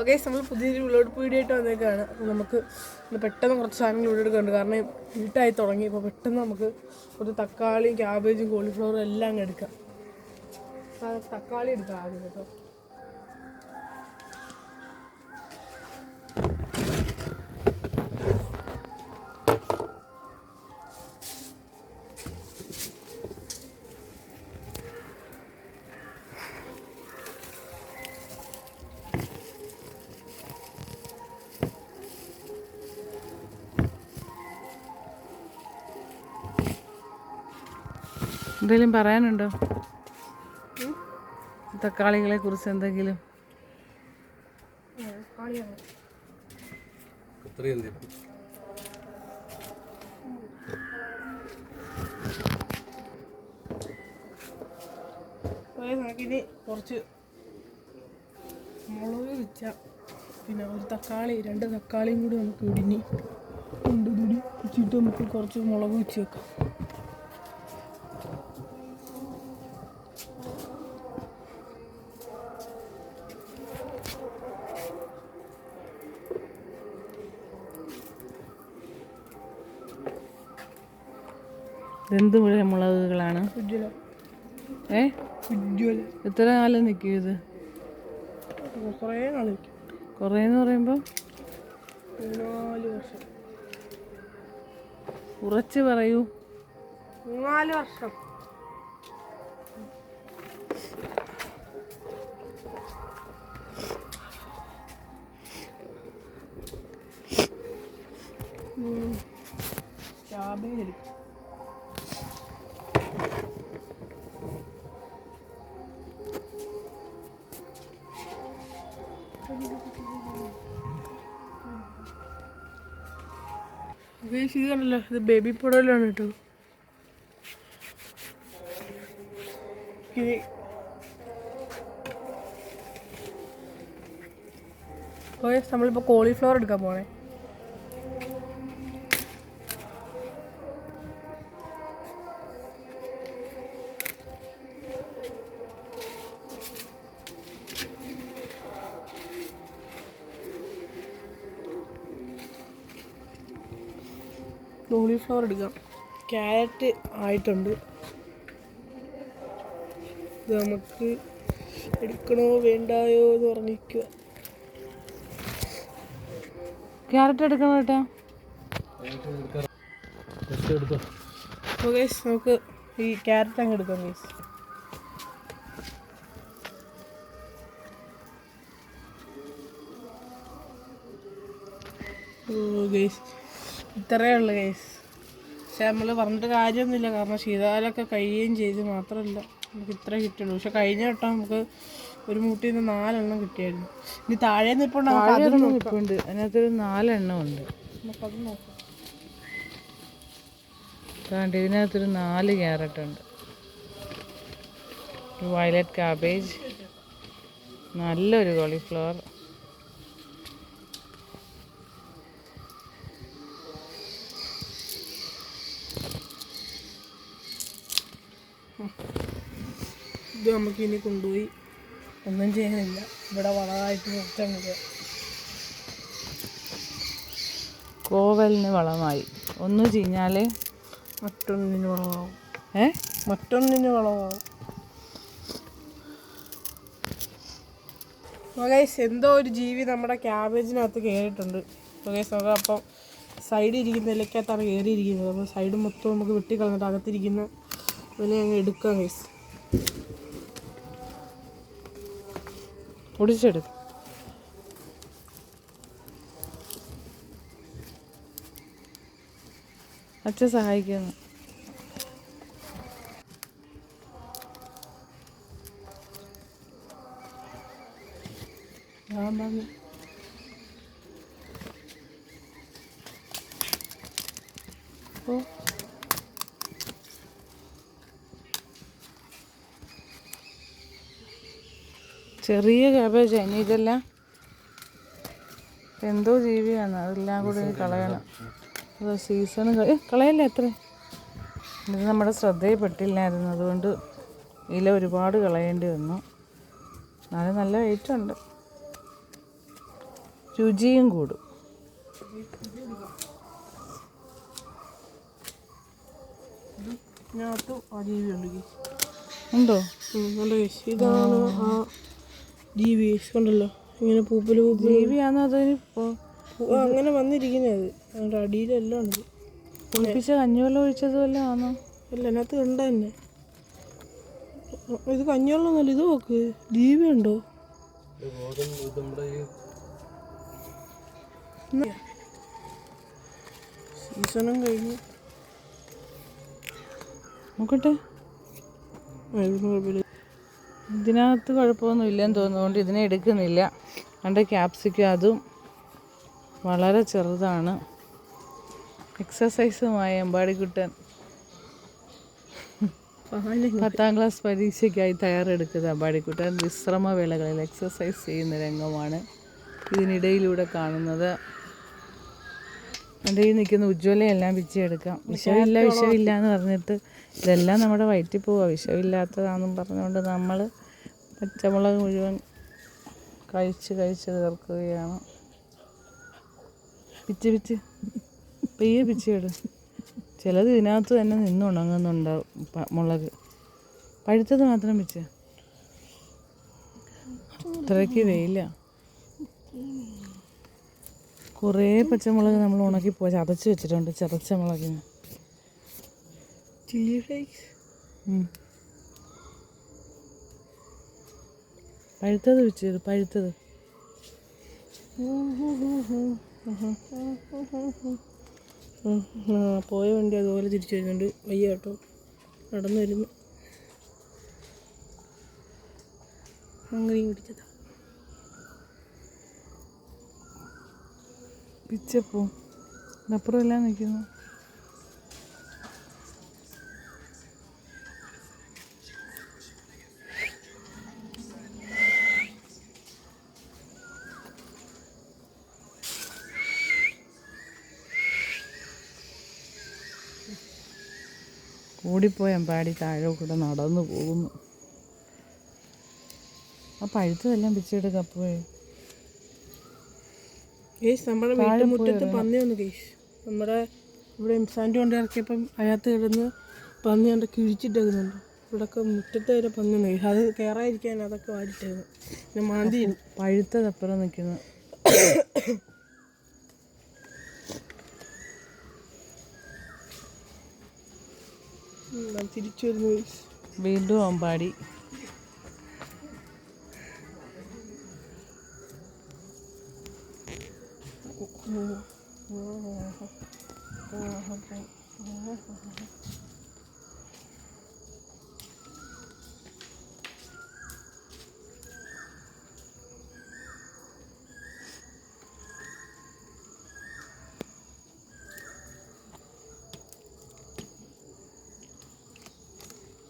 Okay നമ്മൾ പുതിയൊരു വിളോട് video വന്നേക്കാണ്. അപ്പോൾ നമുക്ക് പെട്ടെന്ന് കുറച്ച് സാധനങ്ങൾ ഇവിടെ എടുക്കുന്നുണ്ട് കാരണം വീട്ടായി തുടങ്ങി. അപ്പോൾ പെട്ടെന്ന് നമുക്ക് കുറച്ച് തക്കാളിയും ക്യാബേജും കോളിഫ്ലവറും എല്ലാം അങ്ങ് എടുക്കാം. തക്കാളി എടുക്കാം ആദ്യം കേട്ടോ. എന്തെങ്കിലും പറയാനുണ്ടോ? തക്കാളികളെ കുറിച്ച് എന്തെങ്കിലും? നമുക്കിനി കുറച്ച് മുളക് വെച്ച പിന്നെ ഒരു തക്കാളി രണ്ട് തക്കാളിയും കൂടി നമുക്ക് ഇടിഞ്ഞ് രണ്ട് തുടി വെച്ചിട്ട് നമുക്ക് കുറച്ച് മുളക് വെച്ച് വെക്കാം. എന്ത് മുളകുകളാണ് ഏ? എത്ര കാലം നിൽക്കും ഇത്? കുറേ എന്ന് പറയുമ്പോൾ ഉറച്ച് പറയൂ. നാല് വർഷം. ക്യാബേജ് ഇത് കണ്ടല്ലോ ഇത് ബേബി പൊടലാണ് കേട്ടോ ഇനി നമ്മൾ നമ്മളിപ്പോൾ കോളിഫ്ലവർ എടുക്കാൻ പോണേ. കോളിഫ്ലവർ എടുക്കാം. ക്യാരറ്റ് ആയിട്ടുണ്ട്. ഇത് നമുക്ക് എടുക്കണോ വേണ്ടായോ എന്ന് പറഞ്ഞിരിക്കുക ക്യാരറ്റ് എടുക്കണം എടുത്തോ? നമുക്ക് ഈ ക്യാരറ്റ് അങ്ങ് എടുക്കാം ഗേസ് ഓ ഗൈസ് ഇത്രയേ ഉള്ളൂ കേസ് പക്ഷെ നമ്മൾ പറഞ്ഞിട്ട് കാര്യമൊന്നുമില്ല. കാരണം ശീതകാലമൊക്കെ കഴിയുകയും ചെയ്ത്. മാത്രമല്ല നമുക്ക് ഇത്ര കിട്ടുള്ളൂ. പക്ഷെ കഴിഞ്ഞ വട്ടം നമുക്ക് ഒരു മൂട്ടിൽ നിന്ന് നാലെണ്ണം കിട്ടിയായിരുന്നു. ഇനി താഴെ ഒരെണ്ണം നിൽപ്പുണ്ട്. അതിനകത്തൊരു നാലെണ്ണം ഉണ്ട്. നമുക്കത് നോക്കാം. അതുകൊണ്ട് ഇതിനകത്തൊരു നാല് ക്യാരറ്റ് ഉണ്ട്. ഒരു വയലറ്റ് കാബേജ് നല്ലൊരു കോളിഫ്ലവർ. ഇത് നമുക്ക് ഇനി കൊണ്ടുപോയി ഒന്നും ചെയ്യാനില്ല. ഇവിടെ വളമായിട്ട് മതി കോവലിന് വളമായി. ഒന്ന് ചീഞ്ഞാൽ മറ്റൊന്നിന് വളമാവും. ഏ? മറ്റൊന്നിന് വളമാവും. മകേഷ് എന്തോ ഒരു ജീവി നമ്മുടെ ക്യാബേജിനകത്ത് കയറിയിട്ടുണ്ട്. മകേഷ് നമുക്ക് അപ്പം സൈഡിൽ ഇരിക്കുന്ന ഇലക്കകത്താണ് കയറിയിരിക്കുന്നത്. അപ്പോൾ സൈഡ് മൊത്തം നമുക്ക് വെട്ടിക്കളഞ്ഞിട്ട് അകത്തിരിക്കുന്ന ഇല അങ്ങ് എടുക്കാം ഗൈസ് ഒടിച്ചെടുക്കും അച്ഛൻ സഹായിക്കുന്നു. ഞാൻ പറഞ്ഞു ചെറിയ ക്യാബേജ് ഇനി ഇതെല്ലാം എന്തോ ജീവിയാണ്. അതെല്ലാം കൂടി കളയണം. അത് സീസൺ കളയല്ല എത്ര ഇത് നമ്മുടെ ശ്രദ്ധയിൽപ്പെട്ടില്ലായിരുന്നു. അതുകൊണ്ട് ഇല ഒരുപാട് കളയേണ്ടി വന്നു. എന്നാലും നല്ല വെയിറ്റ് ഉണ്ട്. രുചിയും കൂടും. ഉണ്ടോ? ഇതാണ് ആ ജീവി കണ്ടല്ലോ ഇങ്ങനെ പൂപ്പൽ പൂപ്പൽ ജീവിയാണോ അതോ അങ്ങനെ വന്നിരിക്കുന്നത് അതുകൊണ്ട് അടിയിലെല്ലാം ഉണ്ട്. കുളിപ്പിച്ച കഞ്ഞിവെള്ളം ഒഴിച്ചത് വല്ലതും ആണോ? അല്ല അതിനകത്ത് കണ്ട തന്നെ. ഇത് കഞ്ഞിവെള്ളമൊന്നുമല്ല ഇത് നോക്ക്. ജീവി ഉണ്ടോ? സീസണും കഴിഞ്ഞു. നോക്കട്ടെ. കുഴപ്പമില്ല. ഇതിനകത്ത് കുഴപ്പമൊന്നും ഇല്ലെന്ന് തോന്നുന്നുകൊണ്ട് ഇതിനെ എടുക്കുന്നില്ല. കണ്ട ക്യാപ്സിക്കം അതും വളരെ ചെറുതാണ്. എക്സസൈസുമായ എമ്പാടിക്കുട്ടൻ പത്താം ക്ലാസ് പരീക്ഷയ്ക്കായി തയ്യാറെടുക്കുന്ന അമ്പാടിക്കുട്ടൻ വിശ്രമവേളകളിൽ എക്സസൈസ് ചെയ്യുന്ന രംഗമാണ് ഇതിനിടയിലൂടെ കാണുന്നത്. അത് ഈ നിൽക്കുന്ന. ഉജ്ജ്വലയെല്ലാം പിച്ചെടുക്കാം വിഷമില്ല വിഷമില്ല എന്ന് പറഞ്ഞിട്ട് ഇതെല്ലാം നമ്മുടെ വയറ്റിൽ പോവുക വിഷമില്ലാത്തതാണെന്നും പറഞ്ഞുകൊണ്ട് നമ്മൾ പച്ചമുളക് മുഴുവൻ കഴിച്ച് കഴിച്ച് തീർക്കുകയാണ്. പിച്ച് പിച്ച്. പെയ്യെ പിച്ചിയിടും ചിലത് ഇതിനകത്ത് തന്നെ നിന്ന് ഉണങ്ങുന്നുണ്ടാവും മുളക്. പഴുത്തത് മാത്രം പിച്ച്. അത്രയ്ക്ക് വെയിലാണ് കുറേ പച്ചമുളക് നമ്മൾ ഉണക്കി പോയി ചതച്ച് വെച്ചിട്ടുണ്ട് ചതച്ച മുളകിന് ചില്ലി ഫ്ലേക്സ് പഴുത്തത് വെച്ചത് പഴുത്തത്. പോയ വണ്ടി അതുപോലെ തിരിച്ചു വരുന്നുണ്ട്. വയ്യ കേട്ടോ. നടന്നു വരുന്നു. അങ്ങനെ പിടിച്ചതാ. പിച്ചപ്പൂ അപ്പുറമെല്ലാം നിൽക്കുന്നു ഓടിപ്പോയി പാടി താഴെ കൂടെ നടന്നു പോകുന്നു. ആ പഴുത്തതെല്ലാം പിച്ചെടുക്കപ്പോഴേ ഗേസ് നമ്മുടെ വീട്ടുമുറ്റത്ത് പന്നി വന്നു ഗേസ് നമ്മുടെ ഇവിടെ എംസാന്റെ കൊണ്ട് ഇറക്കിയപ്പം അതിനകത്ത് കിടന്ന് പന്നി കൊണ്ട് കിഴിച്ചിട്ടേക്കുന്നുണ്ട്. ഇവിടെയൊക്കെ മുറ്റത്ത് വരെ പന്നി വന്നു കേസ് അത് കയറാതിരിക്കാൻ അതൊക്കെ വാടിട്ടേക്കുന്നു പിന്നെ മാന്തി പഴുത്തതപ്പുറം നിൽക്കുന്നു. തിരിച്ചു വരുന്നു വീണ്ടും അമ്പാടി. 嗯。嗯嗯嗯嗯嗯嗯嗯嗯嗯